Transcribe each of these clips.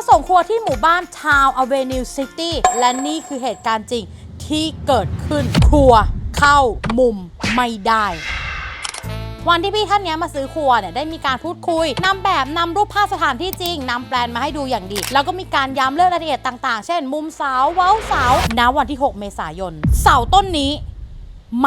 มาส่งครัวที่หมู่บ้าน Town Avenue City และนี่คือเหตุการณ์จริงที่เกิดขึ้นครัวเข้ามุมไม่ได้วันที่พี่ท่านนี้มาซื้อครัวเนี่ยได้มีการพูดคุยนำแบบนำรูปภาพสถานที่จริงนำแปลนมาให้ดูอย่างดี แล้วก็มีการย้ำเรื่องรายละเอียดต่าง ๆ เช่น มุมเสาเว้าเสาณวันที่ 6 เมษายน เสาต้นนี้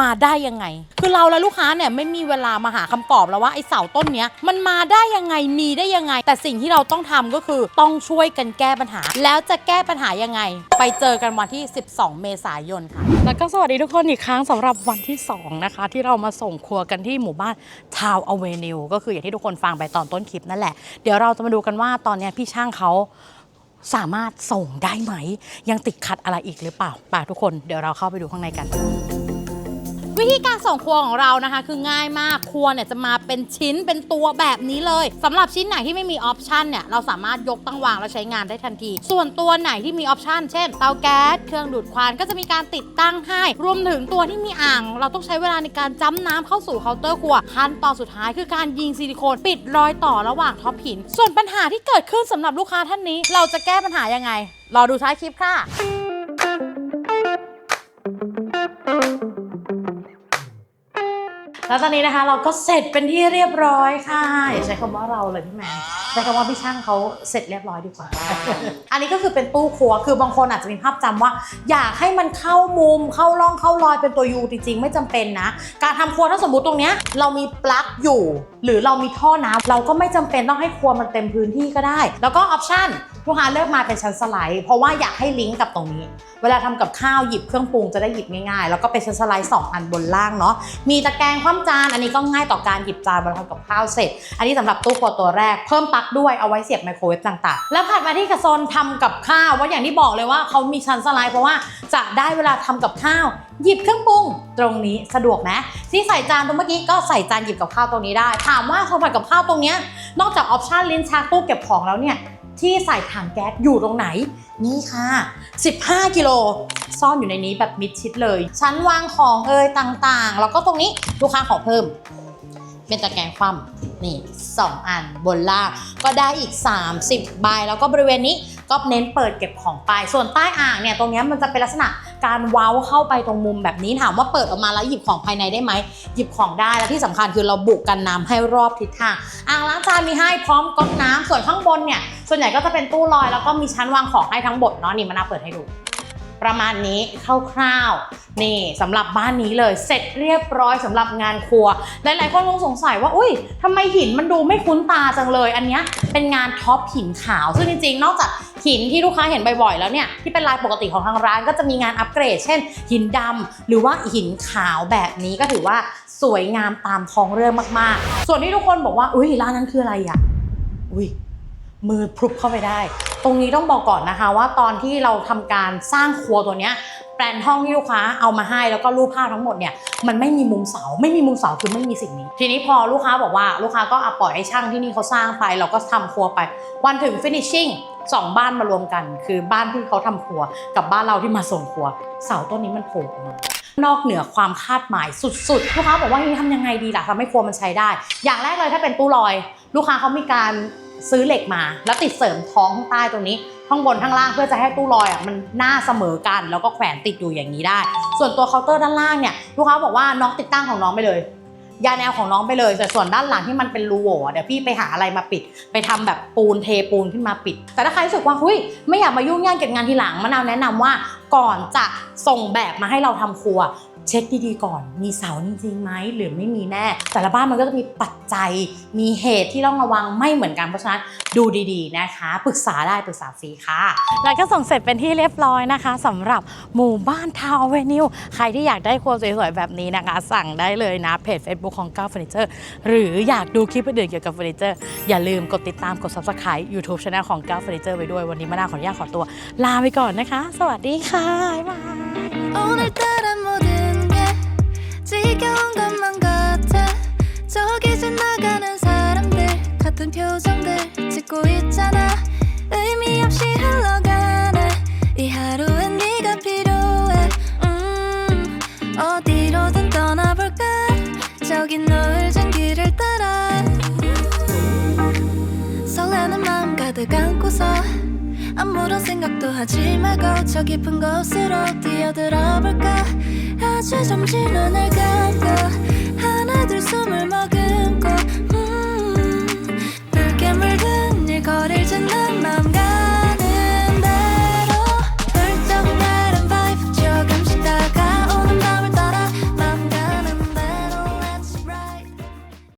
มาได้ยังไง คือเราและลูกค้าเนี่ยไม่มีเวลามาหาคำตอบแล้วว่าไอ้เสาต้นเนี้ยมันมาได้ยังไงมีได้ยังไง แต่สิ่งที่เราต้องทำก็คือต้องช่วยกันแก้ปัญหา แล้วจะแก้ปัญหายังไง ไปเจอกันวันที่ 12 เมษายนค่ะ แล้วก็สวัสดีทุกคนอีกครั้งสำหรับวันที่ 2 นะคะ ที่เรามาส่งครัวกันที่หมู่บ้านทาวอเวนิวก็คืออย่างที่ทุกคนฟังไปตอนต้นคลิปนั่นแหละเดี๋ยวเราจะมาดูกันว่าตอนนี้พี่ช่างเขาสามารถส่งได้ไหม ยังติดขัดอะไรอีกหรือเปล่าป่าทุกคนเดี๋ยวเราเข้าไปดูข้างในกัน วิธีการส่งครัวของเรานะคะ คือง่ายมากครัวเนี่ยจะมาเป็นชิ้นเป็นตัวแบบนี้เลยสำหรับชิ้นไหนที่ไม่มีออปชันเนี่ยเราสามารถยกตั้งวางแล้วใช้งานได้ทันที ส่วนตัวไหนที่มีออปชันเช่นเตาแก๊สเครื่องดูดควันก็จะมีการติดตั้งให้รวมถึงตัวที่มีอ่าง เราต้องใช้เวลาในการจ้ำน้ำเข้าสู่เคาน์เตอร์ครัวขั้นตอนสุดท้ายคือการยิงซิลิโคนปิดรอยต่อระหว่างท็อปหิน ส่วนปัญหาที่เกิดขึ้นสำหรับลูกค้าท่านนี้ เราจะแก้ปัญหายังไงรอดูท้ายคลิปค่ะ แล้วตอนนี้นะคะเราก็เสร็จเป็นที่เรียบร้อยค่ะอย่าใช้คำว่าเราเลยพี่แมนใช้คำว่าพี่ช่างเขาเสร็จเรียบร้อยดีกว่า อันนี้ก็คือเป็นตู้ครัว คือบางคนอาจจะมีภาพจำว่า อยากให้มันเข้ามุม เข้าร่องเข้ารอยเป็นตัวยูจริงๆ ไม่จำเป็นนะ การทำครัวถ้าสมมติตรงเนี้ยเรามีปลั๊กอยู่ หรือเรามีท่อน้ำเราก็ไม่จำเป็นต้องให้ครัวมันเต็มพื้นที่ก็ได้ แล้วก็ออปชั่นลูกค้าเลือกมาเป็นชั้นสไลด์เพราะว่าอยากให้ลิงก์กับตรงนี้ เวลาทำกับข้าวหยิบเครื่องปรุงจะได้หยิบง่ายๆ แล้วก็เป็นชั้นสไลด์2อันบนล่างเนาะมีตะแกรงคว่ำจานอันนี้ก็ง่ายต่อการหยิบจานเวลาทำกับข้าวเสร็จ อันนี้สำหรับตู้ครัวตัวแรกเพิ่มปลั๊กด้วยเอาไว้เสียบไมโครเวฟต่างๆ แล้วถัดมาที่กระโซนทำกับข้าวว่าอย่างที่บอกเลยว่าเขามีชั้นสไลด์เพราะว่าจะได้เวลาทำกับข้าวหยิบเครื่องปรุงตรงนี้สะดวกไหมที่ใส่จานตรงเมื่อกี้ก็ใส่จานหยิบกับข้าวตรงนี้ได้ ถามว่าเขาผัดกับข้าวตรงนี้นอกจากออปชั่นลิ้นชักตู้เก็บของแล้วเนี่ย ที่ใส่ถังแก๊สอยู่ตรงไหน นี่ค่ะ 15 กิโล ซ่อนอยู่ในนี้แบบมิดชิดเลย ชั้นวางของเอ่ยต่างๆ แล้วก็ตรงนี้ลูกค้าขอเพิ่ม เป็นตะแกรงคว่ำนี่ 2 อันบนล่างก็ได้อีก 30 ใบ แล้วก็บริเวณนี้ก็เน้นเปิดเก็บของไป ส่วนใต้อ่างเนี่ยตรงนี้มันจะเป็นลักษณะ การเว้าเข้าไปตรงมุมแบบนี้ถามว่าเปิดออกมาแล้วหยิบของภายในได้ไหมหยิบของได้และที่สำคัญคือเราบุกกันน้ำให้รอบทิศทางอ่างล้างจานมีให้พร้อมก๊อกน้ำส่วนข้างบนเนี่ยส่วนใหญ่ก็จะเป็นตู้ลอยแล้วก็มีชั้นวางของให้ทั้งหมดเนาะนี่มานาเปิดให้ดู ประมาณนี้คร่าวๆนี่สำหรับบ้านนี้เลยเสร็จเรียบร้อยสำหรับงานครัว หลายๆคนคงสงสัยว่าอุ้ยทำไมหินมันดูไม่คุ้นตาจังเลย อันนี้เป็นงานท็อปหินขาว ซึ่งจริงๆ นอกจากหินที่ลูกค้าเห็นบ่อยๆแล้วเนี่ยที่เป็นลายปกติของทางร้านก็จะมีงานอัปเกรด เช่น หินดำหรือว่าหินขาวแบบนี้ก็ถือว่าสวยงามตามท้องเรื่องมากๆ ส่วนที่ทุกคนบอกว่าอุ้ยร้านนั้นคืออะไรอะอุ้ยมือพรุบเข้าไปได้ ตรงนี้ต้องบอกก่อนนะคะว่าตอนที่เราทำการสร้างครัวตัวเนี้ยแปลนห้องที่ลูกค้าเอามาให้แล้วก็รูปภาพทั้งหมดเนี่ยมันไม่มีมุมเสาไม่มีมุมเสาคือไม่มีสิ่งนี้ ทีนี้พอลูกค้าบอกว่าลูกค้าก็เอาปล่อยให้ช่างที่นี่เขาสร้างไป เราก็ทำครัวไป วันถึง finishing สองบ้านมารวมกัน คือบ้านที่เขาทำครัว กับบ้านเราที่มาส่งครัว เสาต้นนี้มันโผล่ออกมานอกเหนือความคาดหมายสุดๆ ลูกค้าบอกว่านี่ทำยังไงดีล่ะทำให้ครัวมันใช้ได้ อย่างแรกเลยถ้าเป็นตู้ลอย ลูกค้าเขามีการ ซื้อเหล็กมา แล้วติดเสริมท้องข้างใต้ตรงนี้ข้างบนข้างล่างเพื่อจะให้ตู้ลอยอะมันหน้าเสมอกัน แล้วก็แขวนติดอยู่อย่างนี้ได้ ส่วนตัวเคาน์เตอร์ด้านล่างเนี่ยลูกค้าบอกว่าน้องติดตั้งของน้องไปเลย ยาแนวของน้องไปเลยแต่ส่วนด้านหลังที่มันเป็นรูโหว่เดี๋ยวพี่ไปหาอะไรมาปิด ไปทำแบบปูนเทปูนขึ้นมาปิด แต่ถ้าใครรู้สึกว่าเฮ้ยไม่อยากมายุ่งยากเก็บงานทีหลังมะนาวแนะนำว่าก่อนจะส่งแบบมาให้เราทำครัว เช็คดีๆก่อน มีเสาจริงๆไหมหรือไม่มีแน่ แต่ละบ้านมันก็จะมีปัจจัย มีเหตุที่ต้องระวังไม่เหมือนกันเพราะฉะนั้นดูดีๆนะคะปรึกษาได้ปรึกษาฟรีค่ะ แล้วก็ส่งเสร็จเป็นที่เรียบร้อยนะคะสำหรับหมู่บ้านทาวเวนิวใครที่อยากได้ครัวสวยๆแบบนี้นะคะ สั่งได้เลยนะเพจ Facebook ของก้าวเฟอร์นิเจอร์หรืออยากดูคลิปอื่นๆเกี่ยวกับเฟอร์นิเจอร์อย่าลืมกดติดตามกด subscribe YouTube Channel ของก้าวเฟอร์นิเจอร์ไว้ด้วยวันนี้มานาขออนุญาตขอตัว ลาไปก่อนนะคะ สวัสดีค่ะบ๊ายบาย 지겨운 것만 같아. 저기 지나가는 사람들 같은 표정들 짓고 있잖아. 의미 없이 흘러가네. 이 하루엔 네가 필요해. 음 어디로든 떠나볼까? 저기 노을진 길을 따라. 설레는 마음 가득 안고서 아무런 생각도 하지 말고 저 깊은 곳으로 뛰어들어 볼까? 아주 잠시 눈을